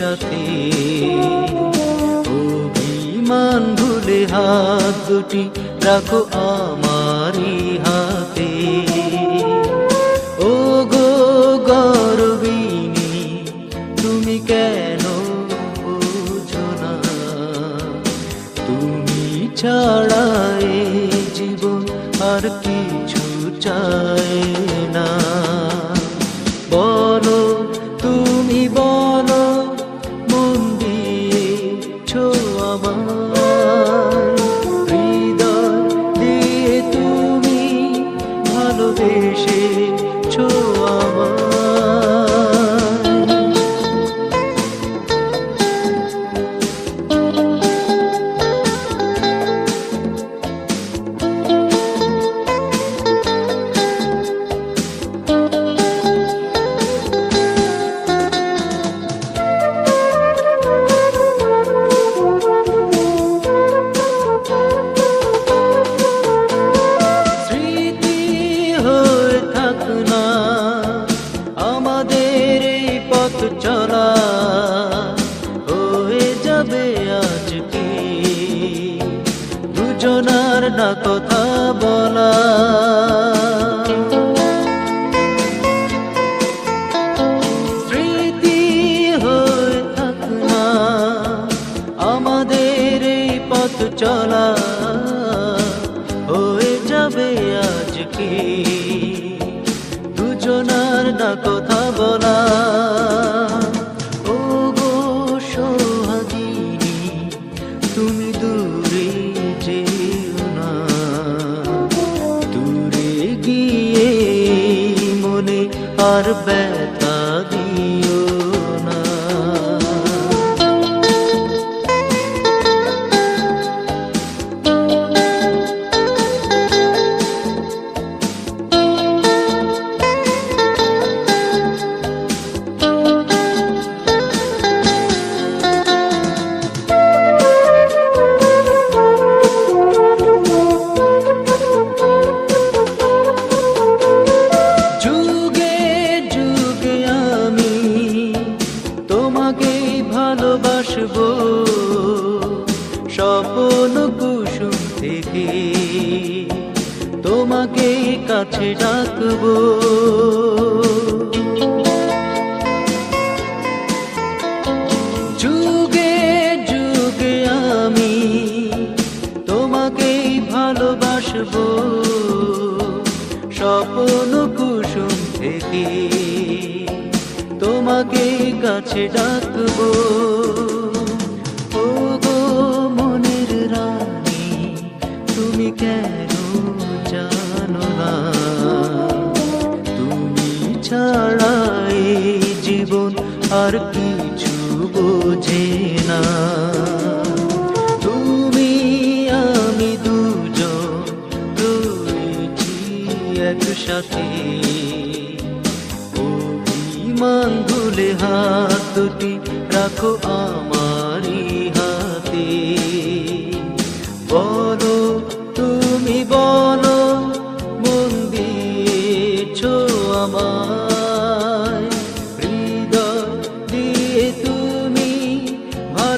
একসাথে অভিমান ভুলে হাত দুটি রাখো আমারি হাতে। ও গো গর্বিনী, তুমি কেন বোঝো না? তুমি ছাড়া এই জীবন আর কিছু চায় ভালোবেসেছো আমার কথা বলা স্মৃতি হয়ে থাক না, আমাদের এই পথ চলা। হয়ে যাবে আজকে দুজনার না আর থেকে তোমাকে কাছে ডাকবো যুগে যুগে আমি তোমাকে ভালোবাসবো। স্বপন কুসুম থেকে তোমাকে কাছে ডাকবো ছাড়া এই জীবন আর কিছু বোঝে না। তুমি, আমি দুজন রয়েছি একসাথে। অভিমান ভুলে হাত দুটি রাখো আমারই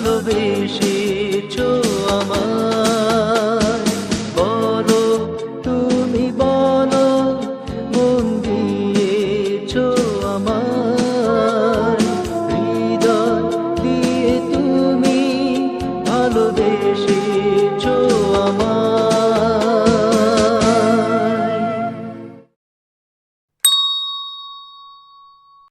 ভালোবেসেছো আমার বলো তুমি বলো মন দিয়েছ আমায়।